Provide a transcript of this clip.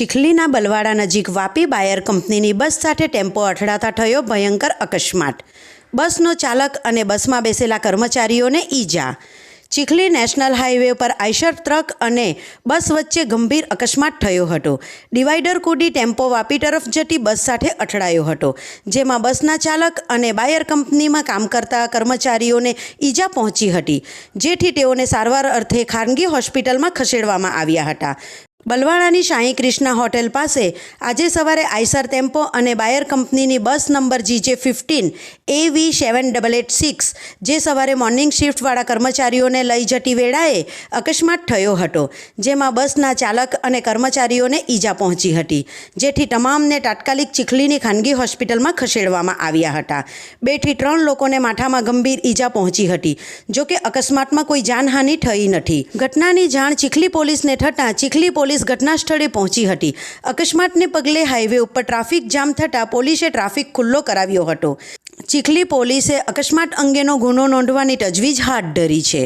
ચીખલીના બલવાડા નજીક વાપી બાયર કંપનીની બસ સાથે ટેમ્પો અથડાતા થયો ભયંકર અકસ્માત. બસનો ચાલક અને બસમાં બેસેલા કર્મચારીઓને ઈજા. ચીખલી નેશનલ હાઈવે પર આઈશર ટ્રક અને બસ વચ્ચે ગંભીર અકસ્માત થયો હતો. ડિવાઈડર કૂદી ટેમ્પો વાપી તરફ જતી બસ સાથે અથડાયો હતો, જેમાં બસના ચાલક અને બાયર કંપનીમાં કામ કરતા કર્મચારીઓને ઈજા પહોંચી હતી, જેથી તેઓને સારવાર અર્થે ખાનગી હોસ્પિટલમાં ખસેડવામાં આવ્યા હતા. બલવાડાની શાહી કૃષ્ણ હોટેલ પાસે આજે સવારે આઈસર ટેમ્પો અને બાયર કંપનીની bus number GJ fifteen A V seven double eight six, જે સવારે મોર્નિંગ શિફ્ટવાળા કર્મચારીઓને લઈ જતી વેળાએ અકસ્માત થયો હતો, જેમાં બસના ચાલક અને કર્મચારીઓને ઈજા પહોંચી હતી, જેથી તમામને તાત્કાલિક ચીખલીની ખાનગી હોસ્પિટલમાં ખસેડવામાં આવ્યા હતા. બેથી ત્રણ લોકોને માથામાં ગંભીર ઈજા પહોંચી હતી, જોકે અકસ્માતમાં કોઈ જાનહાનિ થઈ નથી. ઘટનાની જાણ ચીખલી પોલીસને થતાં ચીખલી પોલીસ ઘટના સ્થળે પહોંચી હતી. અકસ્માતને પગલે હાઈવે ઉપર ટ્રાફિક જામ થતાં પોલીસે ટ્રાફિક ખુલ્લો કરાવ્યો હતો. ચીખલી પોલીસે અકસ્માત અંગેનો ગુનો નોંધવાની તજવીજ હાથ ધરી છે.